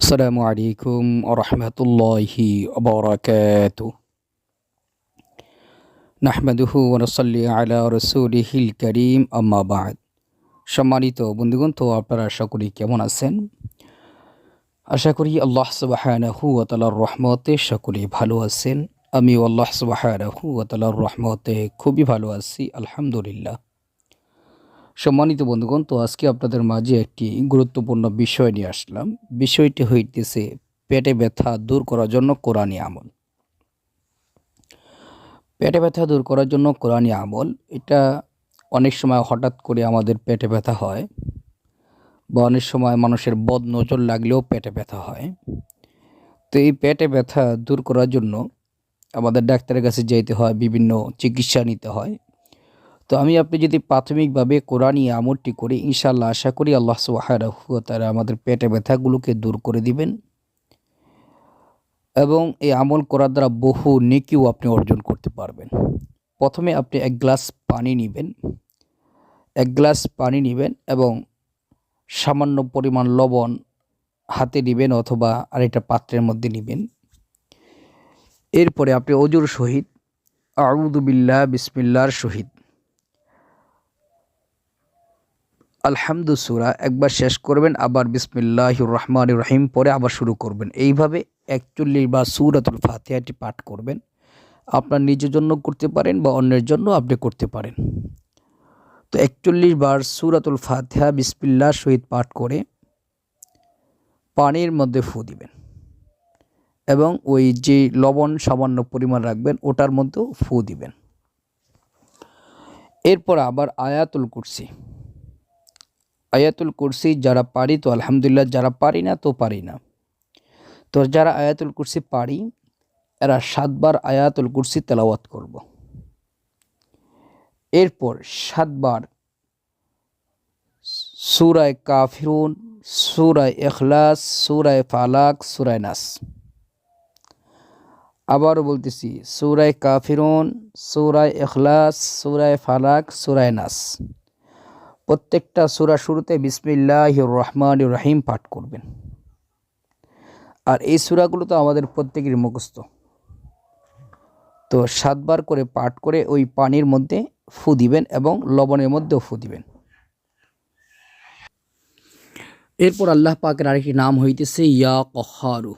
আসসালামু আলাইকুম রহমতুল্লাহি বরকাত নাহমাদুহু ওনসল্লি আলা রসুলিহিল করিম আম্মাবাদ সম্মানিত বন্ধুগণ, তো আপনারা আশা করি কেমন আছেন? আশা করি আল্লাহ সুবাহানাহু আতালার রহমতে সকলে ভালো আছেন। আমি আল্লাহ সুবাহানাহু আতালার রহমতে খুবই ভালো আছি, আলহামদুলিল্লাহ। সম্মানিত বন্ধুগণ, তো আজকে আপনাদের মাঝে একটি গুরুত্বপূর্ণ বিষয় নিয়ে আসলাম। বিষয়টি হইতেছে পেটে ব্যথা দূর করার জন্য কোরআনী আমল। পেটে ব্যথা দূর করার জন্য কোরআনী আমল, এটা অনেক সময় হঠাৎ করে আমাদের পেটে ব্যথা হয় বা অনেক সময় মানুষের বদ নজর লাগলেও পেটে ব্যথা হয়। তো এই পেটে ব্যথা দূর করার জন্য আমাদের ডাক্তারের কাছে যেতে হয়, বিভিন্ন চিকিৎসা নিতে হয়। তো আমি আপনি যদি প্রাথমিকভাবে কোরআনী আমলটি করি ইনশাল্লাহ আশা করি আল্লাহ তারা আমাদের পেটে ব্যথাগুলোকে দূর করে দিবেন এবং এই আমল করার দ্বারা বহু নেকিও আপনি অর্জন করতে পারবেন। প্রথমে আপনি এক গ্লাস পানি নেবেন, এক গ্লাস পানি নেবেন এবং সামান্য পরিমাণ লবণ হাতে নেবেন অথবা আরেকটা পাত্রের মধ্যে নেবেন। এরপরে আপনি অজুর সহিত আউদুবিল্লাহ বিসমিল্লার সহিত আলহামদু সুরা, একবার শেষ করবেন, আবার বিসমিল্লাহ রহমান রহিম পরে আবার শুরু করবেন। এইভাবে একচল্লিশ বা সুরাতুল ফাতিহাটি পাঠ করবেন। আপনার নিজের জন্য করতে পারেন বা অন্যের জন্য আপনি করতে পারেন। তো একচল্লিশ বার সুরাতুল ফাতিহা বিসমিল্লার সহিত পাঠ করে পানির মধ্যে ফু দিবেন এবং ওই যে লবণ সামান্য পরিমাণ রাখবেন, ওটার মধ্যেও ফু দিবেন। এরপর আবার আয়াতুল কুরসি। আয়াতুল কুরসি যারা পারি তো আলহামদুলিল্লাহ, যারা পারি না তো পারি না। তো যারা আয়াতুল কুরসি পারি, এরা সাতবার আয়াতুল কুরসি তেলাওয়াত করব। এরপর সাতবার সুরায় কাফিরুন, সুরায় এখলাস সুরায় ফালাক, সুরায় নাস। আবারও বলতেছি, সুরায় কাফিরুন, সুরায় এখলাস সুরায় ফালাক, সুরায় নাস। প্রত্যেকটা সুরা শুরুতে বিসমিল্লাহ রহমান রহিম পাঠ করবেন। আর এই সুরাগুলো তো আমাদের প্রত্যেকের মুখস্থ। তো সাতবার করে পাঠ করে ওই পানির মধ্যে ফু দিবেন এবং লবণের মধ্যেও ফু দিবেন। এরপর আল্লাহ পাকের আরেকটি নাম হইতেছে ইয়া কহারু।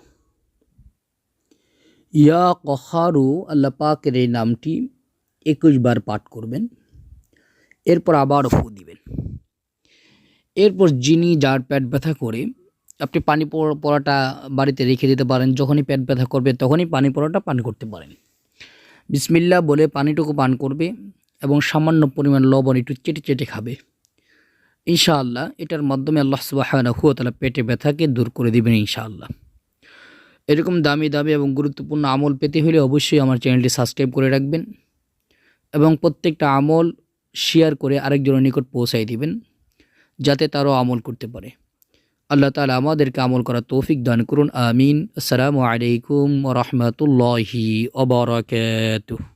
ইয়া কহারু, আল্লাহ পাকের এই নামটি একুশ বার পাঠ করবেন। এরপর আবার ফু দিবেন। এরপর যিনি যার পেট ব্যথা করে, আপনি পানি পড়াটা বাড়িতে রেখে দিতে পারেন, যখনই পেট ব্যথা করবে তখনই পানি পড়াটা পান করতে পারেন। বিসমিল্লা বলে পানিটুকু পান করবে এবং সামান্য পরিমাণ লবণ একটু চেটে চেটে খাবে। ইনশাআল্লাহ এটার মাধ্যমে আল্লাহ সুবাহ তালা পেটে ব্যথাকে দূর করে দেবেন ইনশাআল্লাহ। এরকম দামি দামি এবং গুরুত্বপূর্ণ আমল পেতে হলে অবশ্যই আমার চ্যানেলটি সাবস্ক্রাইব করে রাখবেন এবং প্রত্যেকটা আমল শেয়ার করে আরেকজনের নিকট পৌঁছাই দিবেন। যাতে তারও আমল করতে পারে। আল্লাহ তালা আমাদেরকে আমল করা তৌফিক দান করুন, আমিন। আসসালামু আলাইকুম রহমতুল্লাহি অবরাকাতুহ